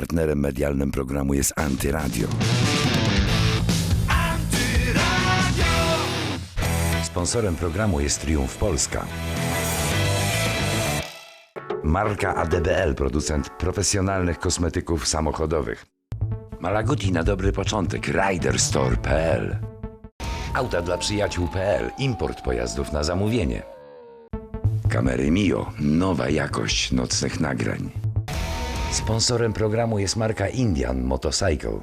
Partnerem medialnym programu jest Antyradio. Sponsorem programu jest Triumf Polska. Marka ADBL, producent profesjonalnych kosmetyków samochodowych. Malaguti na dobry początek, riderstore.pl Auta dla przyjaciół.pl, import pojazdów na zamówienie. Kamery Mio, nowa jakość nocnych nagrań. Sponsorem programu jest marka Indian Motorcycle.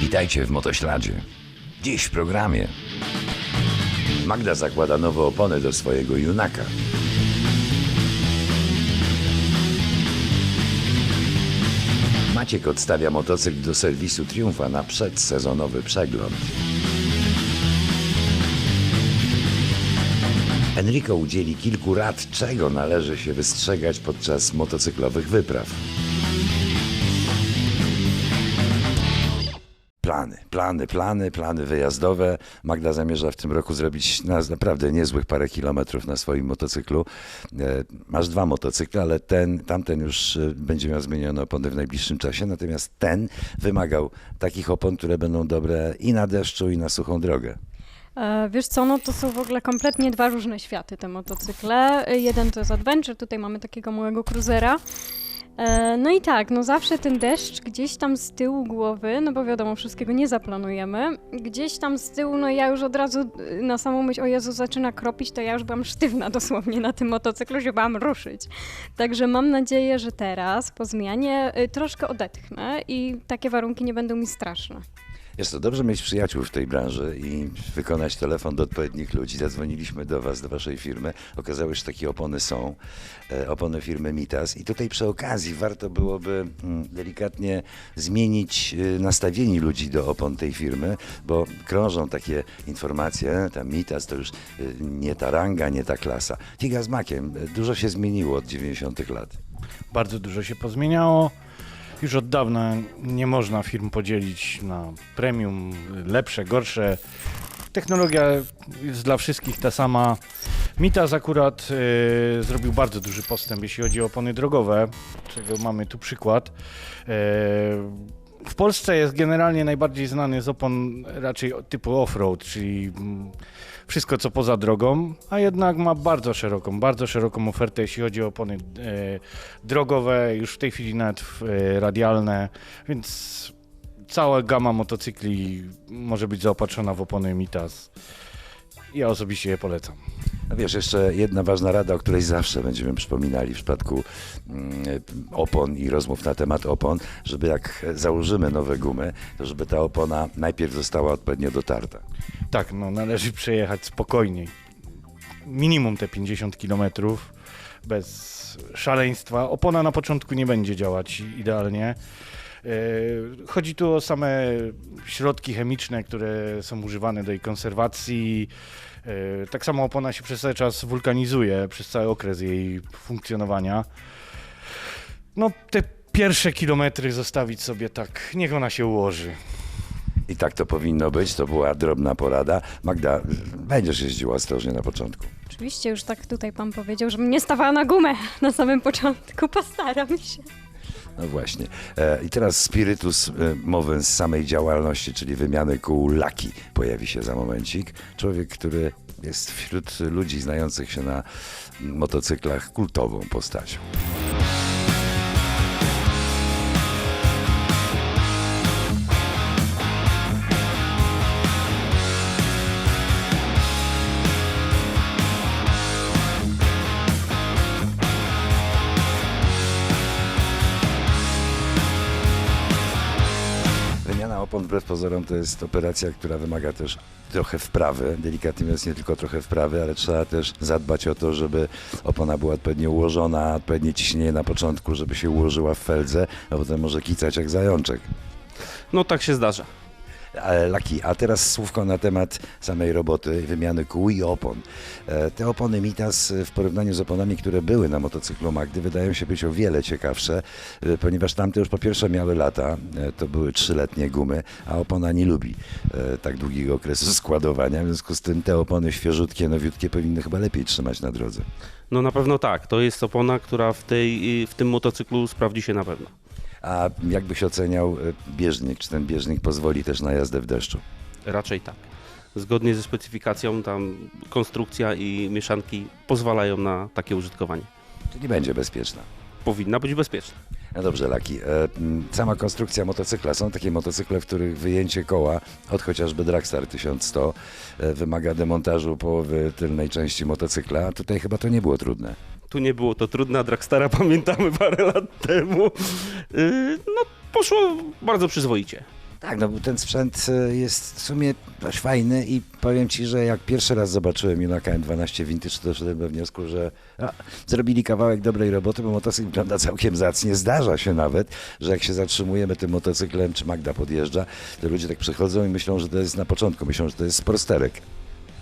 Witajcie w Motośladzie. Dziś w programie Magda zakłada nowe opony do swojego junaka. Maciek odstawia motocykl do serwisu Triumfa na przedsezonowy przegląd. Enrico udzieli kilku rad, czego należy się wystrzegać podczas motocyklowych wypraw. Plany, plany, plany, plany wyjazdowe. Magda zamierza w tym roku zrobić nas naprawdę niezłych parę kilometrów na swoim motocyklu. E, Masz dwa motocykle, ale ten, tamten już e, będzie miał zmienione opony w najbliższym czasie, natomiast ten wymagał takich opon, które będą dobre i na deszczu, i na suchą drogę. E, Wiesz co, no to są w ogóle kompletnie dwa różne światy te motocykle. Jeden to jest Adventure, tutaj mamy takiego małego cruzera. E, No i tak, no zawsze ten deszcz gdzieś tam z tyłu głowy, no bo wiadomo, wszystkiego nie zaplanujemy. Gdzieś tam z tyłu, no ja już od razu y, na samą myśl, o Jezu, zaczyna kropić, to ja już byłam sztywna dosłownie na tym motocyklu, się bałam ruszyć. Także mam nadzieję, że teraz po zmianie y, troszkę odetchnę i takie warunki nie będą mi straszne. Jest to dobrze mieć przyjaciół w tej branży i wykonać telefon do odpowiednich ludzi. Zadzwoniliśmy do Was, do Waszej firmy. Okazało się, że takie opony są, e, opony firmy Mitas. I tutaj przy okazji warto byłoby mm, delikatnie zmienić e, nastawienie ludzi do opon tej firmy, bo krążą takie informacje, tam Mitas to już e, nie ta ranga, nie ta klasa. Figa z makiem, dużo się zmieniło od 90 lat. Bardzo dużo się pozmieniało. Już od dawna nie można firm podzielić na premium, lepsze, gorsze. Technologia jest dla wszystkich ta sama. Mitas akurat e, zrobił bardzo duży postęp, jeśli chodzi o opony drogowe, czego mamy tu przykład. E, w Polsce jest generalnie najbardziej znany z opon raczej typu off-road, czyli mm, wszystko co poza drogą, a jednak ma bardzo szeroką, bardzo szeroką ofertę, jeśli chodzi o opony e, drogowe, już w tej chwili nawet e, radialne, więc cała gama motocykli może być zaopatrzona w opony Mitas. Ja osobiście je polecam. A wiesz, jeszcze jedna ważna rada, o której zawsze będziemy przypominali w przypadku mm, opon i rozmów na temat opon, żeby jak założymy nowe gumy, to żeby ta opona najpierw została odpowiednio dotarta. Tak, no należy przejechać spokojniej. Minimum te 50 km bez szaleństwa. Opona na początku nie będzie działać idealnie. E, Chodzi tu o same środki chemiczne, które są używane do jej konserwacji. E, Tak samo opona się przez cały czas wulkanizuje, przez cały okres jej funkcjonowania. No, te pierwsze kilometry zostawić sobie tak, niech ona się ułoży. I tak to powinno być, to była drobna porada. Magda, będziesz jeździła ostrożnie na początku. Oczywiście już tak tutaj pan powiedział, żebym nie stawała na gumę na samym początku. Postaram się. No właśnie. E, I teraz spirytus e, mowy z samej działalności, czyli wymiany kół laki pojawi się za momencik. Człowiek, który jest wśród ludzi znających się na motocyklach kultową postacią. Wbrew pozorom to jest operacja, która wymaga też trochę wprawy, delikatnie mówiąc nie tylko trochę wprawy, ale trzeba też zadbać o to, żeby opona była odpowiednio ułożona, odpowiednie ciśnienie na początku, żeby się ułożyła w feldze, a potem może kicać jak zajączek. No tak się zdarza. Laki, a teraz słówko na temat samej roboty, wymiany kół i opon. E, Te opony Mitas e, w porównaniu z oponami, które były na motocyklu Magdy, wydają się być o wiele ciekawsze, e, ponieważ tamte już po pierwsze miały lata, to były trzyletnie gumy, a opona nie lubi tak długiego okresu składowania, w związku z tym te opony świeżutkie, nowiutkie powinny chyba lepiej trzymać na drodze. No na pewno tak, to jest opona, która w, tej, w tym motocyklu sprawdzi się na pewno. A jakbyś oceniał e, bieżnik, czy ten bieżnik pozwoli też na jazdę w deszczu? Raczej tak. Zgodnie ze specyfikacją tam konstrukcja i mieszanki pozwalają na takie użytkowanie. Czyli będzie bezpieczna. Powinna być bezpieczna. No dobrze, Laki. E, Sama konstrukcja motocykla. Są takie motocykle, w których wyjęcie koła od chociażby Dragstar 1100 e, wymaga demontażu połowy tylnej części motocykla, a tutaj chyba to nie było trudne. Tu nie było to trudne, a Dragstara pamiętamy parę lat temu. Yy, No poszło bardzo przyzwoicie. Tak, no bo ten sprzęt e, jest w sumie dość fajny i powiem Ci, że jak pierwszy raz zobaczyłem Junaka M12 Vintage, to doszedłem do wniosku, że a, zrobili kawałek dobrej roboty, bo motocykl wygląda całkiem zacnie. Zdarza się nawet, że jak się zatrzymujemy tym motocyklem, czy Magda podjeżdża, to ludzie tak przychodzą i myślą, że to jest na początku, myślą, że to jest sporsterek.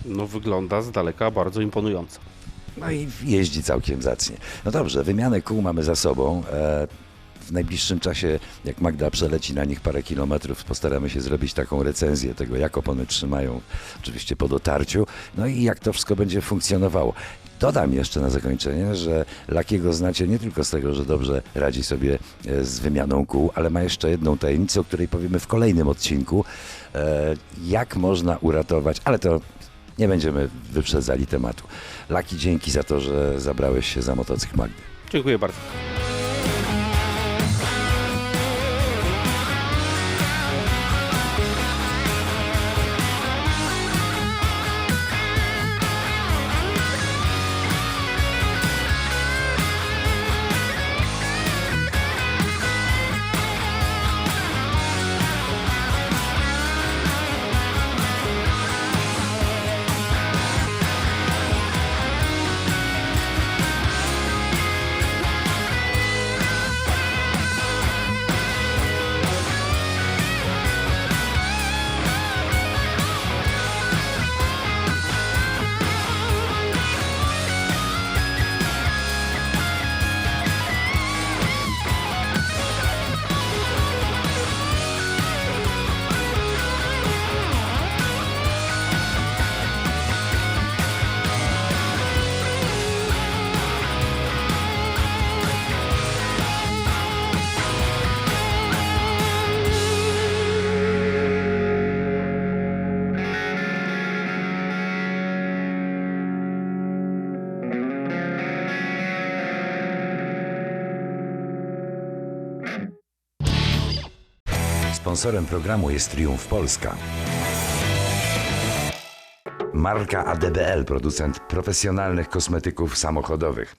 No wygląda z daleka bardzo imponująco. No i jeździ całkiem zacnie. No dobrze, wymianę kół mamy za sobą. E, w najbliższym czasie, jak Magda przeleci na nich parę kilometrów, postaramy się zrobić taką recenzję tego, jak opony trzymają, oczywiście po dotarciu, no i jak to wszystko będzie funkcjonowało. Dodam jeszcze na zakończenie, że Lakiego znacie nie tylko z tego, że dobrze radzi sobie e, z wymianą kół, ale ma jeszcze jedną tajemnicę, o której powiemy w kolejnym odcinku. E, Jak można uratować, ale to nie będziemy wyprzedzali tematu. Laki, dzięki za to, że zabrałeś się za motocykl Magdy. Dziękuję bardzo. Sponsorem programu jest Triumf Polska. Marka ADBL, producent profesjonalnych kosmetyków samochodowych.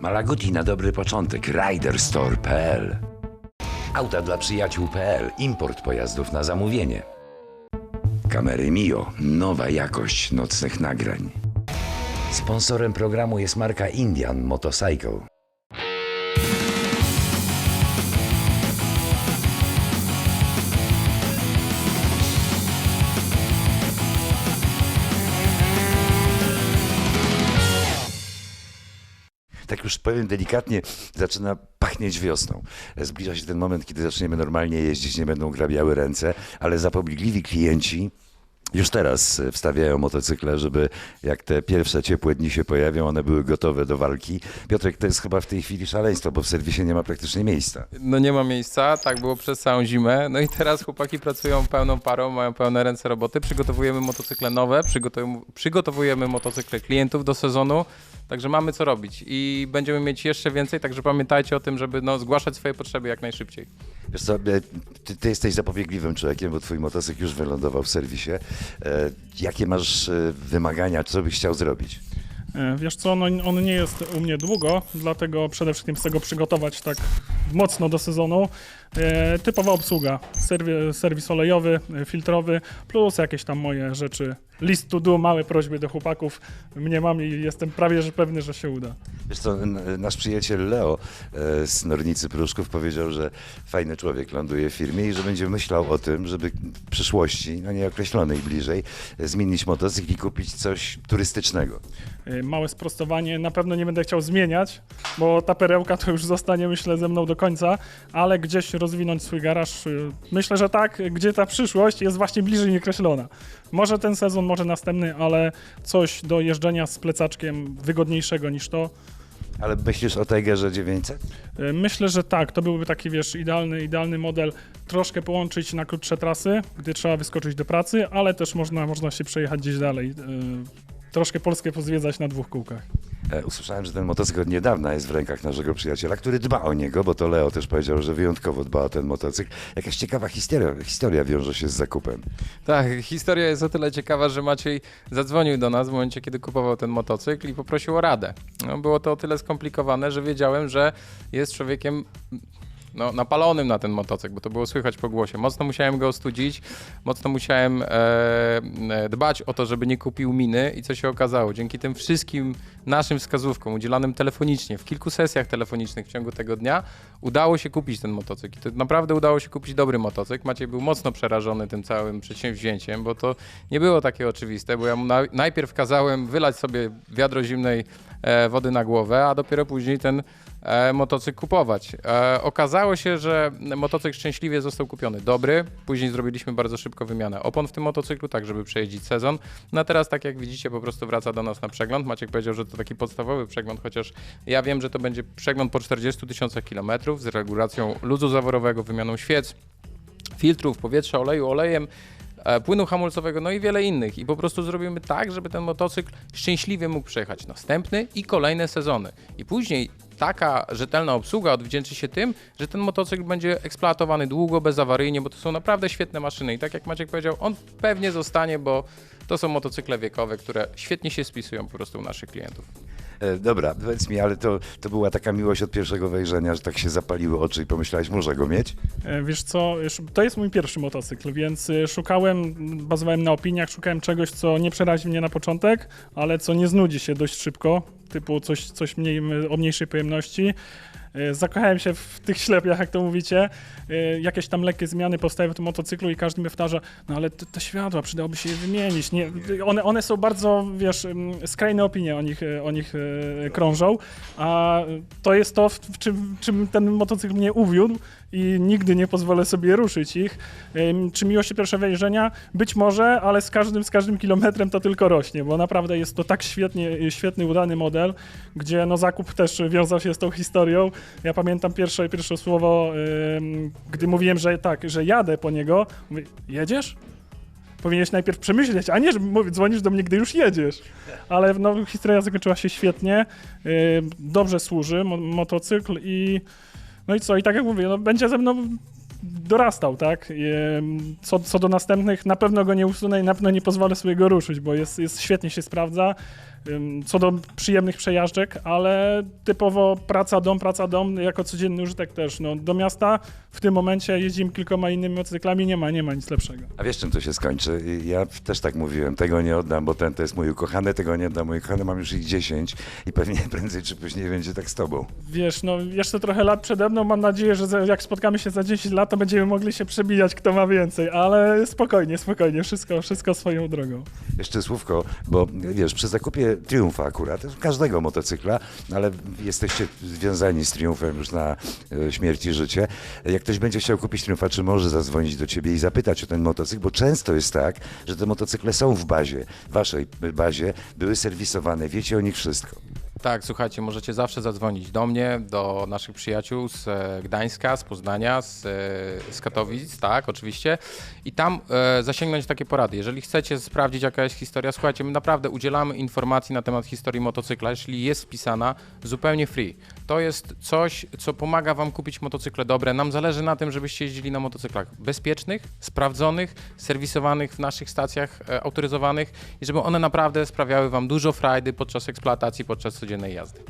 Malaguti na dobry początek, Riderstore.pl Auta dla przyjaciół.pl, import pojazdów na zamówienie. Kamery Mio, nowa jakość nocnych nagrań. Sponsorem programu jest marka Indian Motorcycle. Już powiem delikatnie, zaczyna pachnieć wiosną. Zbliża się ten moment, kiedy zaczniemy normalnie jeździć, nie będą grabiały ręce, ale zapobigliwi klienci już teraz wstawiają motocykle, żeby jak te pierwsze ciepłe dni się pojawią, one były gotowe do walki. Piotrek, to jest chyba w tej chwili szaleństwo, bo w serwisie nie ma praktycznie miejsca. No nie ma miejsca, tak było przez całą zimę. No i teraz chłopaki pracują pełną parą, mają pełne ręce roboty. Przygotowujemy motocykle nowe, przygotowujemy motocykle klientów do sezonu. Także mamy co robić i będziemy mieć jeszcze więcej, także pamiętajcie o tym, żeby no, zgłaszać swoje potrzeby jak najszybciej. Wiesz co, e, ty, ty jesteś zapobiegliwym człowiekiem, bo twój motocykl już wylądował w serwisie. E, Jakie masz e, wymagania, co byś chciał zrobić? E, Wiesz co, no, on nie jest u mnie długo, dlatego przede wszystkim chcę go przygotować tak mocno do sezonu. E, typowa obsługa, serwi, serwis olejowy, e, filtrowy, plus jakieś tam moje rzeczy. List to do, małe prośby do chłopaków. Mnie mam i jestem prawie że pewny, że się uda. Wiesz co, nasz przyjaciel Leo e, z Nornicy Pruszków powiedział, że fajny człowiek ląduje w firmie i że będzie myślał o tym, żeby w przyszłości, no nieokreślonej bliżej, zmienić motocykl i kupić coś turystycznego. Małe sprostowanie, na pewno nie będę chciał zmieniać, bo ta perełka to już zostanie, myślę, ze mną do końca, ale gdzieś rozwinąć swój garaż, y, myślę, że tak, gdzie ta przyszłość jest właśnie bliżej niekreślona. Może ten sezon, może następny, ale coś do jeżdżenia z plecaczkiem wygodniejszego niż to. Ale myślisz o Tigerze 900? Y, Myślę, że tak, to byłby taki, wiesz, idealny, idealny model, troszkę połączyć na krótsze trasy, gdy trzeba wyskoczyć do pracy, ale też można, można się przejechać gdzieś dalej, y, troszkę Polskę pozwiedzać na dwóch kółkach. E, Usłyszałem, że ten motocykl od niedawna jest w rękach naszego przyjaciela, który dba o niego, bo to Leo też powiedział, że wyjątkowo dba o ten motocykl. Jakaś ciekawa historia, historia wiąże się z zakupem. Tak, historia jest o tyle ciekawa, że Maciej zadzwonił do nas w momencie, kiedy kupował ten motocykl i poprosił o radę. No, było to o tyle skomplikowane, że wiedziałem, że jest człowiekiem no, napalonym na ten motocykl, bo to było słychać po głosie. Mocno musiałem go ostudzić, mocno musiałem e, e, dbać o to, żeby nie kupił miny i co się okazało? Dzięki tym wszystkim naszym wskazówkom udzielanym telefonicznie, w kilku sesjach telefonicznych w ciągu tego dnia, udało się kupić ten motocykl. I to naprawdę udało się kupić dobry motocykl. Maciej był mocno przerażony tym całym przedsięwzięciem, bo to nie było takie oczywiste, bo ja mu na, najpierw kazałem wylać sobie wiadro zimnej wody na głowę, a dopiero później ten e, motocykl kupować. E, okazało się, że motocykl szczęśliwie został kupiony dobry. Później zrobiliśmy bardzo szybko wymianę opon w tym motocyklu, tak żeby przejeździć sezon. No a teraz, tak jak widzicie, po prostu wraca do nas na przegląd. Maciek powiedział, że to taki podstawowy przegląd, chociaż ja wiem, że to będzie przegląd po 40 tysiącach kilometrów z regulacją luzu zaworowego, wymianą świec, filtrów, powietrza, oleju, olejem, e, płynu hamulcowego, no i wiele innych. I po prostu zrobimy tak, żeby ten motocykl szczęśliwie mógł przejechać następny i kolejne sezony. I później taka rzetelna obsługa odwdzięczy się tym, że ten motocykl będzie eksploatowany długo, bezawaryjnie, bo to są naprawdę świetne maszyny. I tak jak Maciek powiedział, on pewnie zostanie, bo to są motocykle wiekowe, które świetnie się spisują po prostu u naszych klientów. E, dobra, powiedz mi, ale to, to była taka miłość od pierwszego wejrzenia, że tak się zapaliły oczy i pomyślałeś, muszę go mieć? E, Wiesz co, to jest mój pierwszy motocykl, więc y, szukałem, bazowałem na opiniach, szukałem czegoś, co nie przerazi mnie na początek, ale co nie znudzi się dość szybko, typu coś, coś mniej, o mniejszej pojemności. E, Zakochałem się w tych ślepiach, jak to mówicie. E, Jakieś tam lekkie zmiany postawię w tym motocyklu i każdy mi powtarza, no ale te, te światła, przydałoby się je wymienić. Nie, one, one są bardzo, wiesz, mm, skrajne opinie o nich, e, o nich krążą, a to jest to, w czym, czym ten motocykl mnie uwiódł i nigdy nie pozwolę sobie ruszyć ich. Czy miłość pierwsze wejrzenia? Być może, ale z każdym, z każdym kilometrem to tylko rośnie, bo naprawdę jest to tak świetnie, świetny, udany model, gdzie no zakup też wiązał się z tą historią. Ja pamiętam pierwsze, pierwsze słowo, gdy mówiłem, że tak, że jadę po niego, mówię, jedziesz? Powinieneś najpierw przemyśleć, a nie, że dzwonisz do mnie, gdy już jedziesz. Ale no, historia zakończyła się świetnie, dobrze służy mo- motocykl i no i co, i tak jak mówię, no, będzie ze mną dorastał, tak? Co, co do następnych, na pewno go nie usunę i na pewno nie pozwolę sobie go ruszyć, bo jest, jest świetnie się sprawdza. Co do przyjemnych przejażdżek, ale typowo praca, dom, praca, dom, jako codzienny użytek też. No, do miasta w tym momencie jeździmy kilkoma innymi motocyklami, nie ma, nie ma nic lepszego. A wiesz, czym to się skończy? Ja też tak mówiłem, tego nie oddam, bo ten to jest mój ukochany, tego nie oddam mój ukochany, mam już ich 10 i pewnie prędzej czy później będzie tak z tobą. Wiesz, no jeszcze trochę lat przede mną, mam nadzieję, że jak spotkamy się za 10 lat, to będziemy mogli się przebijać, kto ma więcej, ale spokojnie, spokojnie, wszystko, wszystko swoją drogą. Jeszcze słówko, bo wiesz, przy zakupie Triumfa akurat, każdego motocykla, ale jesteście związani z Triumfem już na e, śmierć i życie. Jak ktoś będzie chciał kupić Triumfa, czy może zadzwonić do ciebie i zapytać o ten motocykl, bo często jest tak, że te motocykle są w bazie, waszej bazie, były serwisowane, wiecie o nich wszystko. Tak, słuchajcie, możecie zawsze zadzwonić do mnie, do naszych przyjaciół z e, Gdańska, z Poznania, z, e, z Katowic, tak, oczywiście. I tam e, zasięgnąć takie porady. Jeżeli chcecie sprawdzić, jaka jest historia, słuchajcie, my naprawdę udzielamy informacji na temat historii motocykla, jeśli jest wpisana, zupełnie free. To jest coś, co pomaga wam kupić motocykle dobre. Nam zależy na tym, żebyście jeździli na motocyklach bezpiecznych, sprawdzonych, serwisowanych w naszych stacjach e, autoryzowanych i żeby one naprawdę sprawiały wam dużo frajdy podczas eksploatacji, podczas codziennej jazdy.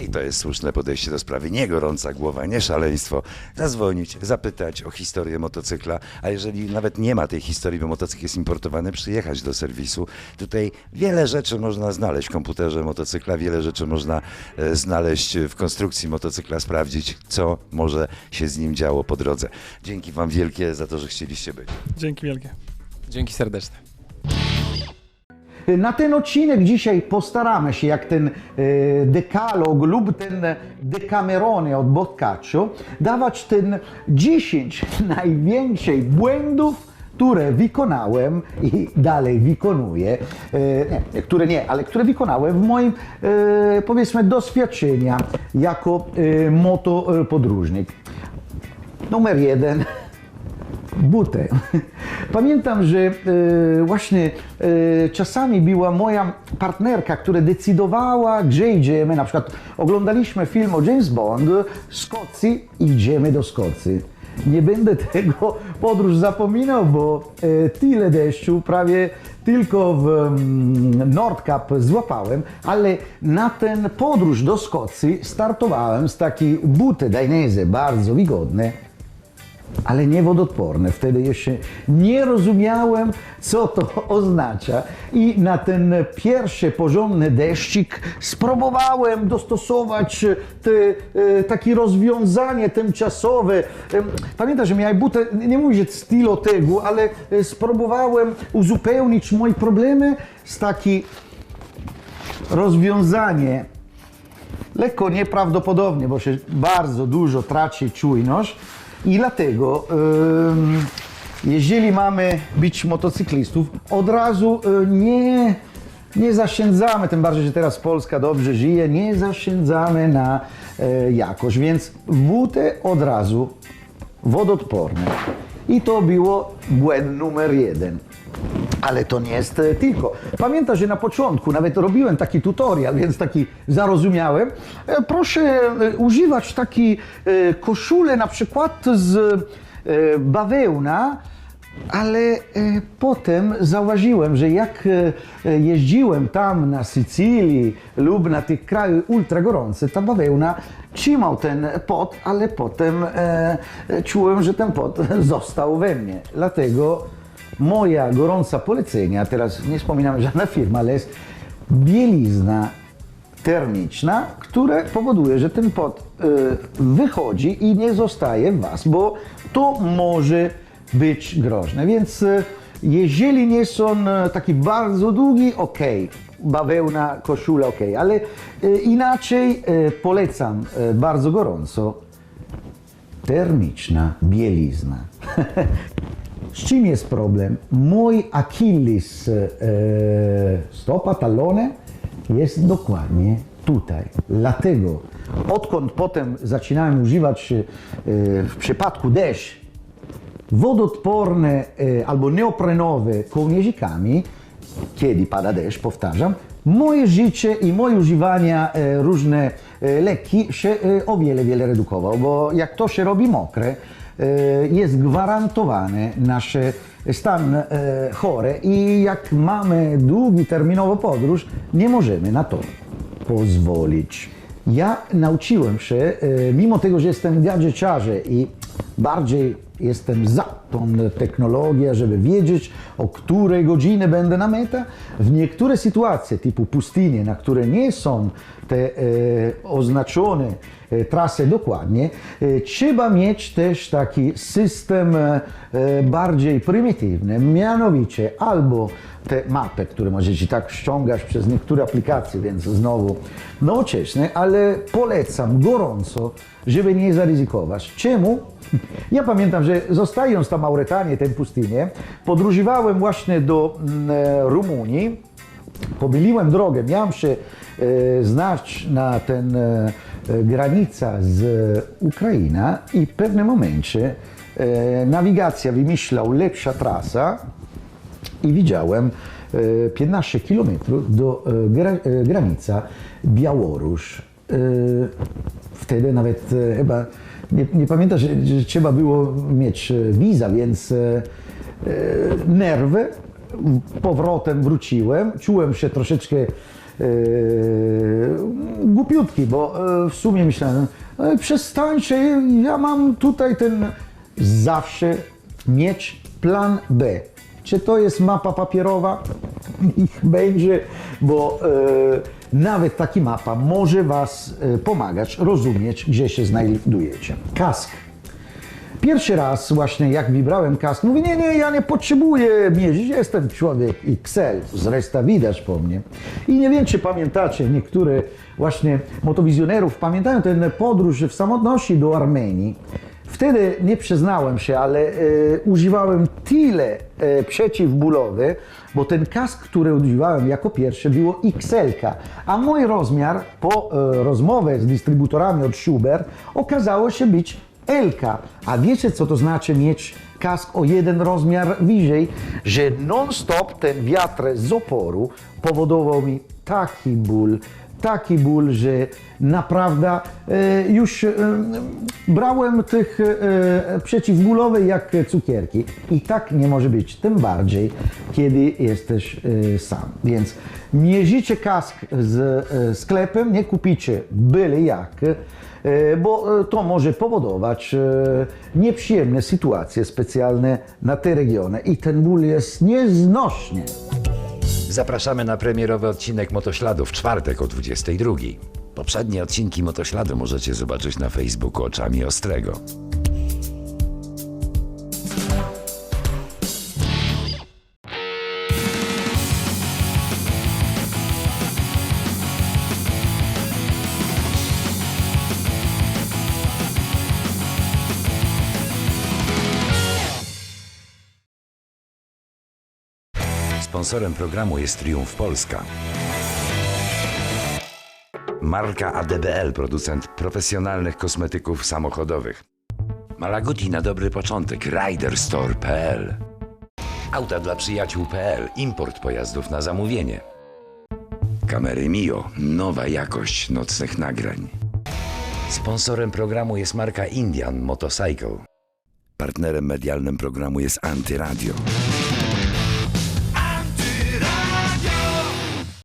I to jest słuszne podejście do sprawy. Nie gorąca głowa, nie szaleństwo. Zadzwonić, zapytać o historię motocykla, a jeżeli nawet nie ma tej historii, bo motocykl jest importowany, przyjechać do serwisu. Tutaj wiele rzeczy można znaleźć w komputerze motocykla, wiele rzeczy można e, znaleźć w konstrukcji motocykla, sprawdzić, co może się z nim działo po drodze. Dzięki Wam wielkie za to, że chcieliście być. Dzięki wielkie. Dzięki serdeczne. Na ten odcinek dzisiaj postaramy się, jak ten e, dekalog lub ten dekamerone od Boccaccio, dawać ten 10 największych błędów, które wykonałem i dalej wykonuję, e, nie, które nie, ale które wykonałem w moim, e, powiedzmy, doświadczenia jako motopodróżnik. Numer jeden. butę. Pamiętam, że e, właśnie e, czasami była moja partnerka, która decydowała, gdzie idziemy. Na przykład oglądaliśmy film o James Bond, Szkocji, idziemy do Szkocji. Nie będę tego podróż zapominał, bo e, tyle deszczu prawie tylko w mm, Nordkap złapałem, ale na ten podróż do Szkocji startowałem z takiej buty Dainese, bardzo wygodne, ale nie wodoodporne. Wtedy jeszcze nie rozumiałem, co to oznacza. I na ten pierwszy porządny deszczik spróbowałem dostosować te, e, takie rozwiązanie tymczasowe. Pamiętam, że miałem butę, nie mówię stylu tego, ale e, spróbowałem uzupełnić moje problemy z taki rozwiązanie lekko nieprawdopodobnie, bo się bardzo dużo traci czujność i dlatego jeżeli mamy być motocyklistów, od razu e, nie, nie zaszczędzamy, tym bardziej, że teraz Polska dobrze żyje, nie zaszczędzamy na e, jakość, więc buty od razu wodoodporne. I to było błęd numer jeden. Ale to nie jest e, tylko. Pamiętam, że na początku nawet robiłem taki tutorial, więc taki zarozumiałem. E, Proszę e, używać taki e, koszulę na przykład z bawełna, ale potem zauważyłem, że jak jeździłem tam na Sycylii lub na tych krajach ultra gorące, ta bawełna trzymał ten pot, ale potem czułem, że ten pot został we mnie. Dlatego moja gorąca polecenia, teraz nie wspominam żadna firma, ale jest bielizna termiczna, które powoduje, że ten pot e, wychodzi i nie zostaje w Was, bo to może być groźne. Więc e, jeżeli nie są e, taki bardzo długi, ok, bawełna, koszula, ok, ale inaczej polecam bardzo gorąco termiczna bielizna. Z czym jest problem? Mój Achilles e, stopa, talone jest dokładnie tutaj. Dlatego odkąd potem zaczynałem używać e, w przypadku deszcz wodoodporne e, albo neoprenowe kołnierzykami, kiedy pada deszcz, powtarzam, moje życie i moje używania e, różne e, leki się e, o wiele, wiele redukował, bo jak to się robi mokre, jest gwarantowany nasz stan e, chory i jak mamy długi terminową podróż, nie możemy na to pozwolić. Ja nauczyłem się, e, mimo tego, że jestem gadżeciarzem i bardziej jestem za tą technologię, żeby wiedzieć, o której godzinie będę na meta, w niektóre sytuacje, typu pustynie, na które nie są te e, oznaczone e, trasy dokładnie, e, trzeba mieć też taki system e, bardziej prymitywny, mianowicie albo te mapy, które możecie tak ściągać przez niektóre aplikacje, więc znowu nowoczesne, ale polecam gorąco, żeby nie zaryzykować. Czemu? Ja pamiętam, że zostając tam Mauretanii, tę pustynię, podróżowałem właśnie do mm, e, Rumunii, pomyliłem drogę, miałem się e, znać na ten e, granica z Ukrainą i w pewnym momencie nawigacja wymyślał lepsza trasa i widziałem e, 15 kilometrów do gra, granica Białoruś. Wtedy nawet chyba nie, nie że, trzeba było mieć e, wiza, więc e, e, nerwy. Powrotem wróciłem, czułem się troszeczkę głupiutki, bo w sumie myślałem, e, przestańcie, ja mam tutaj ten zawsze mieć plan B. Czy to jest mapa papierowa? Niech będzie, bo e, nawet taka mapa może Was e, pomagać rozumieć, gdzie się znajdujecie. Kask. Pierwszy raz właśnie jak wybrałem kask, mówię, nie, nie, ja nie potrzebuję mierzyć, jestem człowiek XL, zresztą widać po mnie. I nie wiem, czy pamiętacie, niektóre właśnie motowizjonerów pamiętają tę podróż w samotności do Armenii. Wtedy nie przyznałem się, ale e, używałem tyle e, przeciwbólowe, bo ten kask, który używałem jako pierwszy, było XL, a mój rozmiar po e, rozmowie z dystrybutorami od Schubert okazało się być Elka. A wiecie, co to znaczy mieć kask o jeden rozmiar wyżej? Że non-stop ten wiatr z oporu powodował mi taki ból, taki ból, że naprawdę e, już e, brałem tych e, przeciwbólowych jak cukierki. I tak nie może być, tym bardziej, kiedy jesteś sam. Więc mierzycie kask z sklepem, nie kupicie byle jak, bo to może powodować nieprzyjemne sytuacje specjalne na te regiony i ten ból jest nieznośny. Zapraszamy na premierowy odcinek Motośladu w czwartek o 22. Poprzednie odcinki Motośladu możecie zobaczyć na Facebooku Oczami Ostrego. Sponsorem programu jest Triumf Polska. Marka ADBL, producent profesjonalnych kosmetyków samochodowych. Malaguti na dobry początek, Riderstore.pl. Auta dla przyjaciół.pl, import pojazdów na zamówienie. Kamery Mio, nowa jakość nocnych nagrań. Sponsorem programu jest marka Indian Motorcycle. Partnerem medialnym programu jest Antyradio.